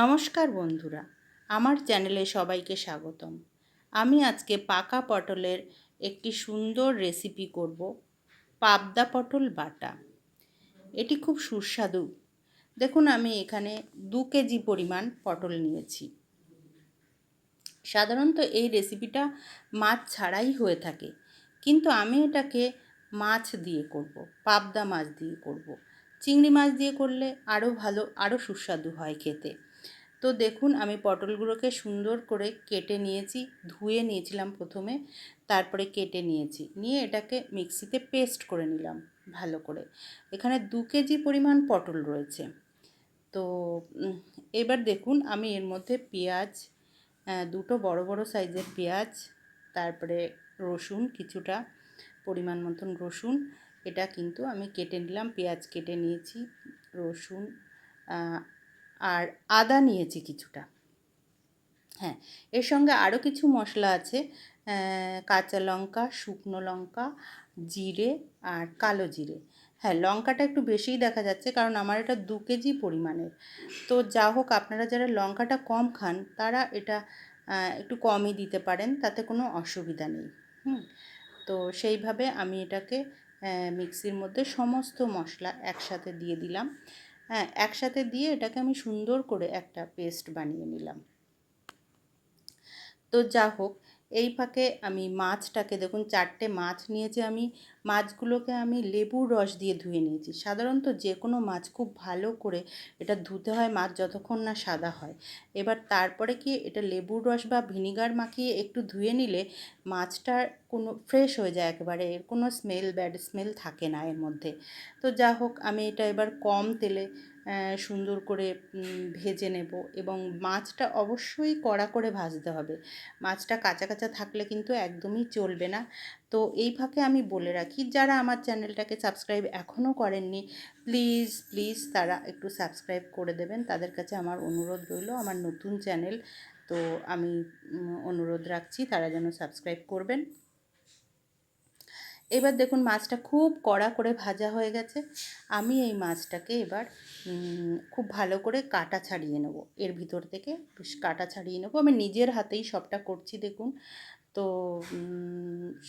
নমস্কার বন্ধুরা, আমার চ্যানেলে সবাইকে স্বাগতম। আমি আজকে পাকা পটলের একটি সুন্দর রেসিপি করব, পাবদা পটল বাটা। এটি খুব সুস্বাদু। দেখুন, আমি এখানে দু কেজি পরিমাণ পটল নিয়েছি। সাধারণত এই রেসিপিটা মাছ ছাড়াই হয়ে থাকে, কিন্তু আমি এটাকে মাছ দিয়ে করব, পাবদা মাছ দিয়ে করব। চিংড়ি মাছ দিয়ে করলে আরও ভালো, আরও সুস্বাদু হয় খেতে। তো দেখুন, আমি পটলগুলোকে সুন্দর করে কেটে নিয়েছি, ধুয়ে নিয়েছিলাম প্রথমে, তারপরে কেটে নিয়েছি। নিয়ে এটাকে মিক্সিতে পেস্ট করে নিলাম ভালো করে। এখানে দু কেজি পরিমাণ পটল রয়েছে। তো এবার দেখুন, আমি এর মধ্যে পেঁয়াজ দুটো বড় বড় সাইজের পেঁয়াজ, তারপরে রসুন, কিছুটা পরিমাণ মতন রসুন, এটা কিন্তু আমি কেটে নিলাম, পেঁয়াজ কেটে নিয়েছি, রসুন আর আদা নিয়েছি কিছুটা। হ্যাঁ এর সঙ্গে আরও কিছু মশলা আছে। কাঁচা লঙ্কা, শুকনো লঙ্কা, জিরে আর কালো জিরে। হ্যাঁ লঙ্কাটা একটু বেশিই দেখা যাচ্ছে কারণ আমার এটা দু কেজি পরিমাণের। তো যা হোক, আপনারা যারা লঙ্কাটা কম খান, তারা এটা একটু কমই দিতে পারেন, তাতে কোনো অসুবিধা নেই। হুম, তো সেইভাবে আমি এটাকে মিক্সির মধ্যে সমস্ত মশলা একসাথে দিয়ে দিলাম। হ্যাঁ একসাথে দিয়ে এটাকে আমি সুন্দর করে একটা পেস্ট বানিয়ে নিলাম। তো যা হোক এই ফাঁকে আমি মাছটাকে, দেখুন চারটে মাছ নিয়েছি আমি, মাছগুলোকে আমি লেবুর রস দিয়ে ধুয়ে নিয়েছি। সাধারণত যে কোনো মাছ খুব ভালো করে এটা ধুতে হয় মাছ যতক্ষণ না সাদা হয়। এবার তারপরে কি এটা লেবুর রস বা ভিনিগার মাখিয়ে একটু ধুয়ে নিলে মাছটার কোনো ফ্রেশ হয়ে যায় একেবারে এর কোনো স্মেল, ব্যাড স্মেল থাকে না এর মধ্যে। তো যা হোক আমি এটা এবার কম তেলে সুন্দর করে ভেজে নেব এবং মাছটা অবশ্যই কড়া করে ভাজতে হবে। মাছটা কাঁচা কাঁচা থাকলে কিন্তু একদমই চলবে না। তো এই ফাঁকে আমি বলে রাখি, যারা আমার চ্যানেলটাকে সাবস্ক্রাইব এখনও করেননি, প্লিজ প্লিজ তারা একটু সাবস্ক্রাইব করে দেবেন। তাদের কাছে আমার অনুরোধ রইল, আমার নতুন চ্যানেল। তো আমি অনুরোধ রাখছি তারা যেন সাবস্ক্রাইব করবেন। এবার দেখুন মাছটা খুব কড়া করে ভাজা হয়ে গেছে। আমি এই মাছটাকে এবার খুব ভালো করে কাটা ছাড়িয়ে নেব। এর ভিতর থেকে কাটা ছাড়িয়ে নেব। আমি নিজের হাতেই সবটা করছি দেখুন। তো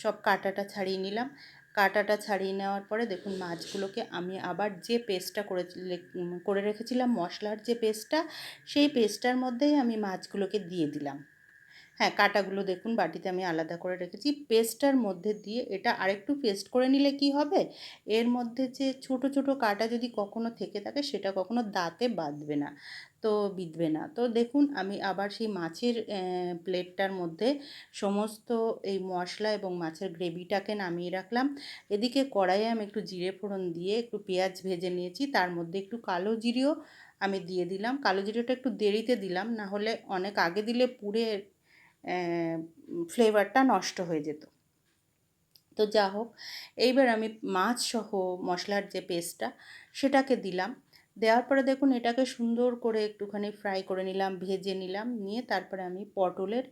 সব কাটাটা ছাড়িয়ে নিলাম। কাটাটা ছাড়িয়ে নেওয়ার পরে দেখুন মাছগুলোকে আমি আবার যে পেস্টটা করে করে রেখেছিলাম মশলার যে পেস্টটা, সেই পেস্টটার মধ্যেই আমি মাছগুলোকে দিয়ে দিলাম। হ্যাঁ কাটাগুলো দেখুন, বাটিতে আমি আলাদা করে রেখেছি। পেস্টটার মধ্যে দিয়ে এটা আরেকটু পেস্ট করে নিলে কি হবে? এর মধ্যে যে ছোট ছোট কাটা যদি কখনো থেকে থাকে, সেটা কখনো দাঁতে বাঁধবে না, তো বিঁধবে না। তো দেখুন, আমি আবার সেই মাছের প্লেটটার মধ্যে সমস্ত এই মশলা এবং মাছের গ্রেভিটাকে নামিয়ে রাখলাম। এদিকে কড়াইয়ে আমি একটু জিরে ফোড়ন দিয়ে একটু পেঁয়াজ ভেজে নিয়েছি। তার মধ্যে একটু কালো জিরেও আমি দিয়ে দিলাম। কালো জিরেটা একটু দেরিতে দিলাম না হলে অনেক আগে দিলে পুড়ে ফ্লেভারটা নষ্ট হয়ে যেত। তো যা হোক, এইবার আমি মাছ সহ মশলার যে পেস্টটা সেটাকে দিলাম। দেওয়ার পরে দেখুন, এটাকে সুন্দর করে একটুখানি ফ্রাই করে নিলাম, ভেজে নিলাম, নিয়ে তারপরে আমি পটলের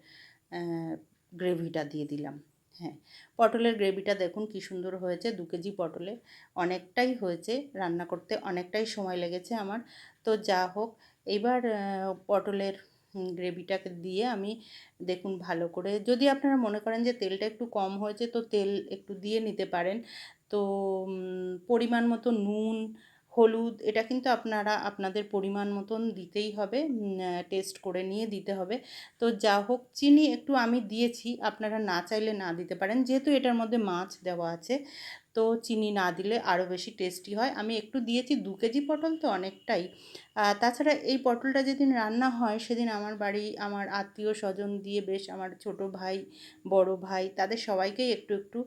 গ্রেভিটা দিয়ে দিলাম। হ্যাঁ পটলের গ্রেভিটা দেখুন কি সুন্দর হয়েছে, দু কেজি পটলে। অনেকটাই হয়েছে, রান্না করতে অনেকটাই সময় লেগেছে আমার। তো যা হোক, এইবার পটলের গ্রেভিটাকে দিয়ে আমি দেখুন ভালো করে, যদি আপনারা মনে করেন যে তেলটা একটু কম হয়েছে তো তেল একটু দিয়ে নিতে পারেন। তো পরিমাণ মতো নুন, হলুদ এটা কিন্তু আপনারা আপনাদের পরিমাণ মতন দিতেই হবে টেস্ট করে নিয়ে দিতে হবে। তো যা হোক, চিনি একটু আমি দিয়েছি, আপনারা না চাইলে না দিতে পারেন। যেহেতু এটার মধ্যে মাছ দেওয়া আছে তো চিনি না দিলে আরও বেশি টেস্টি হয়। আমি একটু দিয়েছি দু কেজি পটল তো অনেকটাই। তাছাড়া এই পটলটা যেদিন রান্না হয় সেদিন আমার বাড়ি আমার আত্মীয় স্বজন দিয়ে বেশ আমার ছোট ভাই, বড় ভাই তাদের সবাইকেই একটু একটু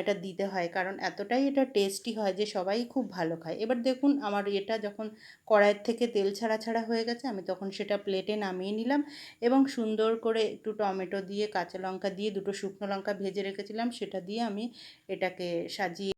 এটা দিতে হয়। কারণ এতটাই এটা টেস্টি হয় যে সবাই খুব ভালো খায়। এবার দেখুন আমার এটা যখন কড়াইয়ের থেকে তেল ছাড়া ছাড়া হয়ে গেছে আমি তখন সেটা প্লেটে নামিয়ে নিলাম এবং সুন্দর করে একটু টমেটো দিয়ে, কাঁচা লঙ্কা দিয়ে, দুটো শুকনো লঙ্কা ভেজে রেখেছিলাম সেটা দিয়ে আমি এটাকে সাজিয়ে